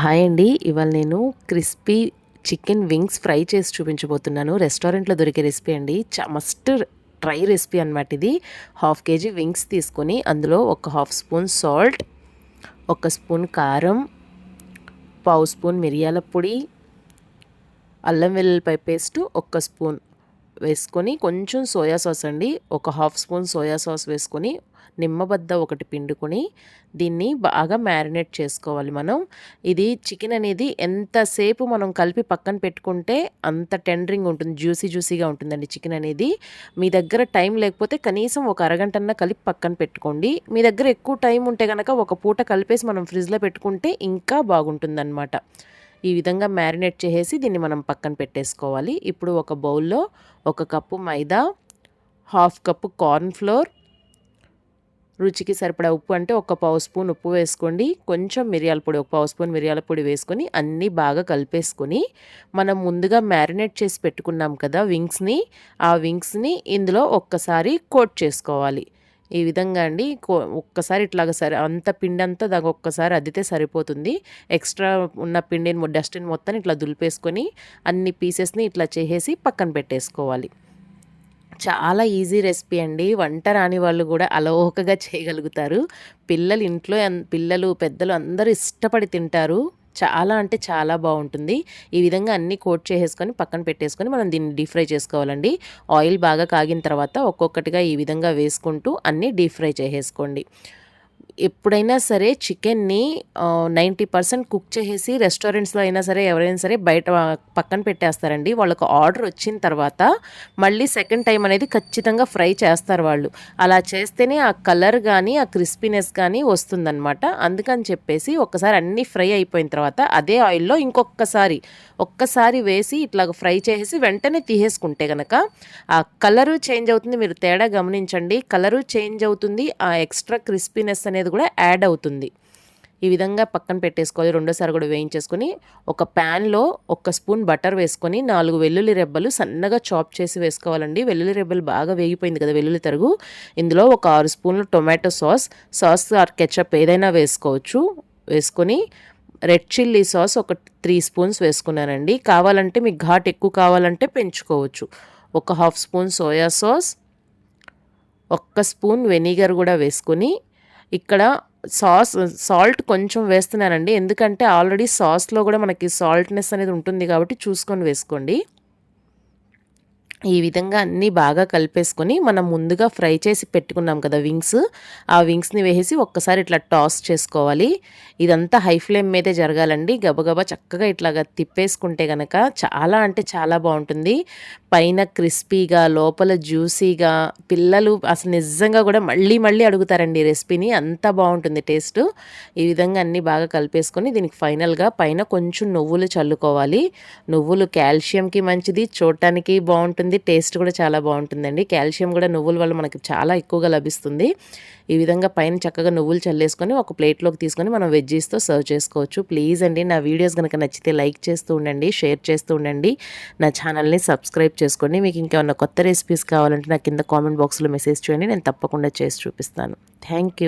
Hi అండి. ఇవాళ నేను క్రిస్పీ చికెన్ వింగ్స్ ఫ్రై చేసి చూపించబోతున్నాను. రెస్టారెంట్లో దొరికే రెసిపీ అండి. చ మస్ట్ ట్రై రెసిపీ అనమాట ఇది. హాఫ్ కేజీ వింగ్స్ తీసుకొని అందులో ఒక హాఫ్ స్పూన్ సాల్ట్ ఒక స్పూన్ కారం పావు స్పూన్ మిరియాల పొడి అల్లం వెల్లుల్లిపాయ పేస్ట్ ఒక స్పూన్ వేసుకొని కొంచెం సోయా సాస్ అండి. ఒక హాఫ్ స్పూన్ సోయా సాస్ వేసుకొని నిమ్మబద్ద ఒకటి పిండుకొని దీన్ని బాగా మ్యారినేట్ చేసుకోవాలి మనం. ఇది చికెన్ అనేది ఎంతసేపు మనం కలిపి పక్కన పెట్టుకుంటే అంత టెండరింగ్ ఉంటుంది జ్యూసీ జ్యూసీగా ఉంటుందండి చికెన్ అనేది. మీ దగ్గర టైం లేకపోతే కనీసం ఒక అరగంటన్నా కలిపి పక్కన పెట్టుకోండి. మీ దగ్గర ఎక్కువ టైం ఉంటే కనుక ఒక పూట కలిపేసి మనం ఫ్రిడ్జ్లో పెట్టుకుంటే ఇంకా బాగుంటుందన్నమాట. ఈ విధంగా మ్యారినేట్ చేసేసి దీన్ని మనం పక్కన పెట్టేసుకోవాలి. ఇప్పుడు ఒక బౌల్లో ఒక cup maida half cup corn flour రుచికి సరిపడా ఉప్పు అంటే ఒక పావు స్పూన్ ఉప్పు వేసుకోండి. కొంచెం మిరియాల పొడి ఒక పావు స్పూన్ మిరియాల పొడి వేసుకొని అన్నీ బాగా కలిపేసుకొని మనం ముందుగా మ్యారినేట్ చేసి పెట్టుకున్నాం కదా వింగ్స్ని ఆ వింగ్స్ని ఇందులో ఒక్కసారి కోట్ చేసుకోవాలి. ఈ విధంగా అండి ఒక్కసారి ఇట్లాగ సరే అంత పిండి అంతా దాకా ఒక్కసారి అద్దితే సరిపోతుంది. ఎక్స్ట్రా ఉన్న పిండిని డస్ట్ని మొత్తం ఇట్లా దులిపేసుకొని అన్ని పీసెస్ని ఇట్లా చేసేసి పక్కన పెట్టేసుకోవాలి. చాలా ఈజీ రెసిపీ అండి. వంట రాని వాళ్ళు కూడా అలవోకగా చేయగలుగుతారు. పిల్లలు ఇంట్లో పిల్లలు పెద్దలు అందరూ ఇష్టపడి తింటారు. చాలా అంటే చాలా బాగుంటుంది. ఈ విధంగా అన్నీ కోట్ చేసేసుకొని పక్కన పెట్టేసుకొని మనం దీన్ని డీప్ ఫ్రై చేసుకోవాలండి. ఆయిల్ బాగా కాగిన తర్వాత ఒక్కొక్కటిగా ఈ విధంగా వేసుకుంటూ అన్నీ డీప్ ఫ్రై చేసేసుకోండి. ఎప్పుడైనా సరే చికెన్ని నైంటీ పర్సెంట్ కుక్ చేసేసి రెస్టారెంట్స్లో అయినా సరే ఎవరైనా సరే బయట పక్కన పెట్టేస్తారండి. వాళ్ళకు ఆర్డర్ వచ్చిన తర్వాత మళ్ళీ సెకండ్ టైం అనేది ఖచ్చితంగా ఫ్రై చేస్తారు వాళ్ళు. అలా చేస్తేనే ఆ కలర్ కానీ ఆ క్రిస్పీనెస్ కానీ వస్తుందన్నమాట. అందుకని చెప్పేసి ఒక్కసారి అన్నీ ఫ్రై అయిపోయిన తర్వాత అదే ఆయిల్లో ఇంకొకసారి ఒక్కసారి వేసి ఇట్లా ఫ్రై చేసేసి వెంటనే తీసేసుకుంటే కనుక ఆ కలరు చేంజ్ అవుతుంది. మీరు తేడా గమనించండి. కలరు చేంజ్ అవుతుంది. ఆ ఎక్స్ట్రా క్రిస్పీనెస్ అనేది అనేది కూడా యాడ్ అవుతుంది. ఈ విధంగా పక్కన పెట్టేసుకోవాలి. రెండోసారి కూడా వేయించేసుకొని ఒక ప్యాన్లో ఒక స్పూన్ బటర్ వేసుకొని నాలుగు వెల్లుల్లి రెబ్బలు సన్నగా చాప్ చేసి వేసుకోవాలండి. వెల్లుల్లి రెబ్బలు బాగా వేగిపోయింది కదా వెల్లుల్లి తరుగు. ఇందులో ఒక ఆరు స్పూన్లు tomato sauce. Sauce or ketchup ఏదైనా వేసుకోవచ్చు. వేసుకొని రెడ్ చిల్లీ సాస్ ఒక త్రీ స్పూన్స్ వేసుకున్నానండి. కావాలంటే మీకు ఘాట్ ఎక్కువ కావాలంటే పెంచుకోవచ్చు. ఒక హాఫ్ స్పూన్ సోయా సాస్. ఒక్క స్పూన్ వెనిగర్ కూడా వేసుకొని ఇక్కడ సాస్ సాల్ట్ కొంచెం వేస్తున్నానండి. ఎందుకంటే ఆల్రెడీ సాస్లో కూడా మనకి సాల్ట్నెస్ అనేది ఉంటుంది కాబట్టి చూసుకొని వేసుకోండి. ఈ విధంగా అన్నీ బాగా కలిపేసుకొని మనం ముందుగా ఫ్రై చేసి పెట్టుకున్నాం కదా వింగ్స్ ఆ వింగ్స్ని వేసి ఒక్కసారి ఇట్లా టాస్ చేసుకోవాలి. ఇదంతా హై ఫ్లేమ్ మీదే జరగాలండి. గబగబా చక్కగా ఇట్లాగా తిప్పేసుకుంటే కనుక చాలా అంటే చాలా బాగుంటుంది. పైన క్రిస్పీగా లోపల జ్యూసీగా పిల్లలు అసలు నిజంగా కూడా మళ్ళీ మళ్ళీ అడుగుతారండి రెసిపీని. అంత బాగుంటుంది టేస్ట్. ఈ విధంగా అన్నీ బాగా కలిపేసుకొని దీనికి ఫైనల్గా పైన కొంచెం నువ్వులు చల్లుకోవాలి. నువ్వులు కాల్షియంకి మంచిది చూడటానికి బాగుంటుంది. ఉంటుంది టేస్ట్ కూడా చాలా బాగుంటుందండి. కాల్షియం కూడా నువ్వుల వల్ల మనకి చాలా ఎక్కువగా లభిస్తుంది. ఈ విధంగా పైన చక్కగా నువ్వులు చల్లేసుకొని ఒక ప్లేట్లోకి తీసుకొని మనం వెజ్జీస్తో సర్వ్ చేసుకోవచ్చు. ప్లీజ్ అండి నా వీడియోస్ కనుక నచ్చితే లైక్ చేస్తూ ఉండండి షేర్ చేస్తూ ఉండండి. నా ఛానల్ని సబ్స్క్రైబ్ చేసుకోండి మీకు ఇంకేమన్నా కొత్త రెసిపీస్ కావాలంటే నా కింద కామెంట్ బాక్స్లో మెసేజ్ చేయండి. నేను తప్పకుండా చేసి చూపిస్తాను. థ్యాంక్